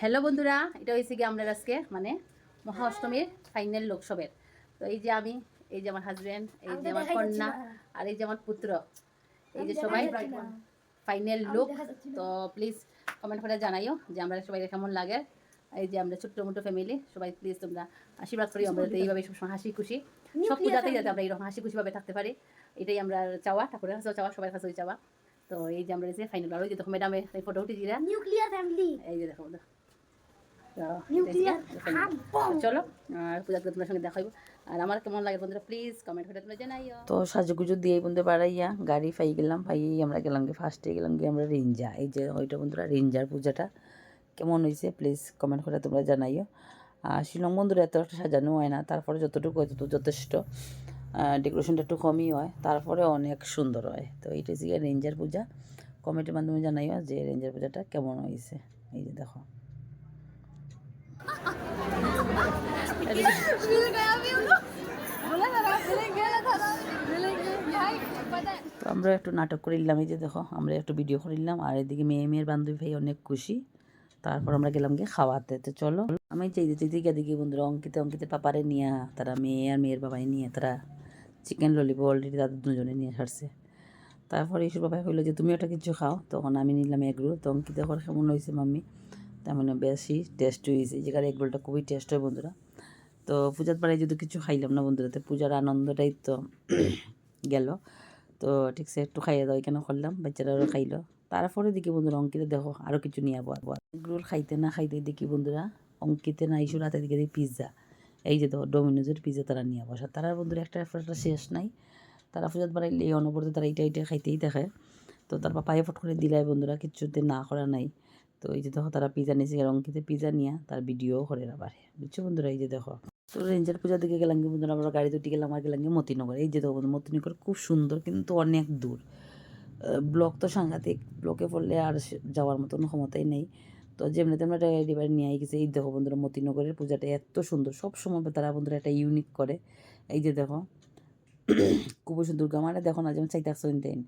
Hello বন্ধুরা এটা হয়েছে কি আমরা আজকে মানে মহা অষ্টমীর ফাইনাল লোকসবের তো এই যে আমি এই যে আমার হাজব্যান্ড এই যে আমার কন্যা আর এই যে আমার পুত্র এই যে সবাই ফাইনাল লুক তো প্লিজ কমেন্ট করে জানাইও যে আমরা সবাই কেমন লাগে। এই যে আমরা ছোট্ট মোটো ফ্যামিলি সবাই প্লিজ তোমরা আশীর্বাদ করি আমরা এইভাবে সবসময় হাসি খুশি। সব পূজাতেই যাতে আমরা এইরকম হাসি খুশিভাবে থাকতে পারি। এটাই আমরা চাওয়া ঠাকুরের কাছেও চাওয়া সবার কাছেও চাওয়া। তো এই যে আমরা ফাইনাল আর ওই যে দেখো ম্যাডামে এই ফটো উঠেছিলাম নিউক্লিয়ার ফ্যামিলি এই যে দেখো তো তো নিউক্লিয়ার তো চলো আর পূজা তোমার সঙ্গে দেখাইবো আর আমার কেমন লাগে বন্ধুরা প্লিজ কমেন্ট করে তোমরা জানাইও। তো সাজুগুজু দিয়ে বন্ধু বাড়াইয়া গাড়ি ফাই গেলাম ফাইয়েই আমরা গেলাম গিয়ে ফার্স্টে গেলাম গিয়ে আমরা রিঞ্জা এই যে ওইটা বন্ধুরা রিঞ্জার পূজাটা। কেমন হয়েছে? প্লিজ কমেন্ট করে তোমরা জানাইও। আর শিলং বন্ধুরা এত একটা সাজানো হয় না তারপরে যতটুকু হয় ততটুকু যথেষ্ট। ডেকোরেশনটা একটু কমই হয় তারপরে অনেক সুন্দর হয়। তো এইটা হচ্ছে গিয়ে রেঞ্জার পূজা। কমেন্টের মাধ্যমে জানাইও যে রেঞ্জার পূজাটা কেমন হয়েছে। এই যে দেখো। তো আমরা একটু নাটক করে নিলাম, এই যে দেখো, আমরা একটু ভিডিও করে নিলাম, আর এদিকে মেয়ে, মেয়ের বান্ধবী ভাই অনেক খুশি। তারপর আমরা গেলাম গিয়ে খাওয়াতে। তো চলো, আমি চাইতে চাইতে গিয়ে দেখি বন্ধুরা, অঙ্কিতে অঙ্কিতে পাপারে নিয়ে, তারা মেয়ে আর মেয়ের বাবাই নিয়ে, তারা চিকেন ললিপপ অলরেডি তাদের দুজনে নিয়ে ছাড়ছে তারপরে ইসুর বাবাই হইল যে, তুমি ওটা কিছু খাও। তখন আমি নিলাম এগরোল তো অঙ্কিতে কেমন হয়েছে, মাম্মি? তার মানে বেশি টেস্ট হয়েছে। যেখানে এগরোলটা খুবই টেস্ট হয়, বন্ধুরা। তো পূজার পাড়ায় যদি কিছু খাইলাম না বন্ধুরা, তো পূজার আনন্দটাই তো গেল। তো ঠিক ঠিকছে একটু খাইয়ে দাও কেন করলাম বাচ্চারাও খাইলো। তারপরে দেখি বন্ধুরা, অঙ্কিতে দেখো আরও কিছু নিয়ে আবো আবো এগুলোর খাইতে না খাইতে দেখি বন্ধুরা, অঙ্কিতে না ইস্যু রাতে দিকে দেখি পিৎজা এই যে দেখো ডোমিনোজের পিৎজা তারা নিয়ে বসা তারা বন্ধুরা একটা একটা শেষ নাই। তারা পূজাত বাড়াইলে এই অনবরত তারা এইটা এইটা খাইতেই দেখে। তো তার পায়ে ফট করে দিলাই বন্ধুরা, কিছুতে না করা নাই। তো এই যে দেখো, তারা পিজা নিয়েছে অঙ্কিতে পিজা নিয়ে তার ভিডিও করে আবার। বুঝছ বন্ধুরা, এই যে দেখো। তো রেঞ্জার পূজা দিকে গেলাম কি বন্ধুরা, আমরা গাড়ি দুটি গেলাম আর গেলাম কি মতিনগর। এই যে দেখো বন্ধু, মতিনগর খুব সুন্দর, কিন্তু অনেক দূর। ব্লক তো সাংঘাতিক, ব্লকে পড়লে আর যাওয়ার মতন ক্ষমতাই নেই। তো যেমনি তেমনি একটা বাড়ি নিয়ে গেছে, এই দেখো বন্ধুরা, মতিনগরের পূজাটা এত সুন্দর। সব সময় তারা বন্ধুরা একটা ইউনিক করে। এই যে দেখো খুবই সুন্দর গামারে দেখো না, যেমন চাইতে আসছেন দেন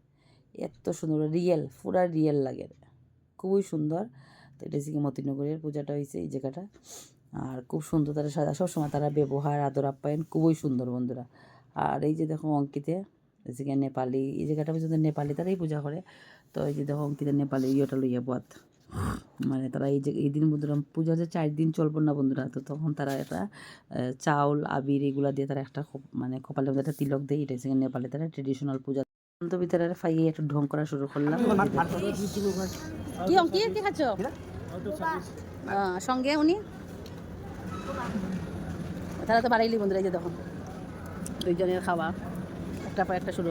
এত সুন্দর রিয়েল পুরা রিয়েল লাগে। খুবই সুন্দর। তো এটা হচ্ছে কি মতিনগরের পূজাটা হয়েছে এই জায়গাটা। আর খুব সুন্দর তারা সাজা। সবসময় তারা ব্যবহার আদর আপ্যায়ন খুবই সুন্দর বন্ধুরা। আর এই যে দেখো অঙ্কিতে যেখানে নেপালি এই জায়গাটা পর্যন্ত নেপালি তারাই পূজা করে। তো এই যে দেখো অঙ্কিতে নেপালি ইয়েটা লইয়া বধ। মানে তারা এই যে এই দিন বন্ধুরা পূজা যে চার দিন চলবো না বন্ধুরা তো তখন তারা একটা চাউল আবির এগুলা দিয়ে তারা একটা মানে কপালের মধ্যে একটা তিলক দেয় এটা হচ্ছে নেপালে তারা ট্রেডিশনাল পূজা। তো ভিতরে ফাইয়ে একটু ঢং করা শুরু করলাম। কি অঙ্কি কি খাচ্ছ? সঙ্গে উনি? তারা তো বাড়াইলি বন্ধুরা, এই যে দেখো। দুইজনের খাওয়া। একটা পর একটা শুরু।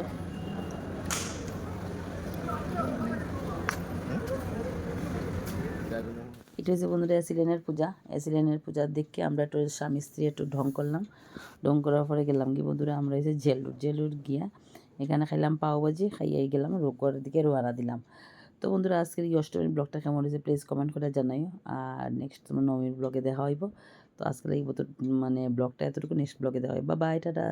এটা হচ্ছে বন্ধুরা অ্যাসিলেনের পূজা। অ্যাসিলেনের পূজা দেখে আমরা একটু স্বামী স্ত্রী একটু ঢং করলাম। ঢং করার পরে গেলাম কি বন্ধুরা, আমরা এসে জেলুর। জেলুর গিয়া এখানে খাইলাম পাওভাজি খাইয়াই গেলাম রোগর দিকে রোয়ানা দিলাম। তো বন্ধুরা, আজকের এই অষ্টমীর ব্লগটা কেমন হয়েছে প্লিজ কমেন্ট করে জানাইও। আর নেক্সট তোমার নবমীর ব্লগে দেখা হইব। তো আজকের এই মতো মানে ব্লগটা এতটুকু নেক্সট ব্লগে দেওয়া হয় বা বাই টাটা।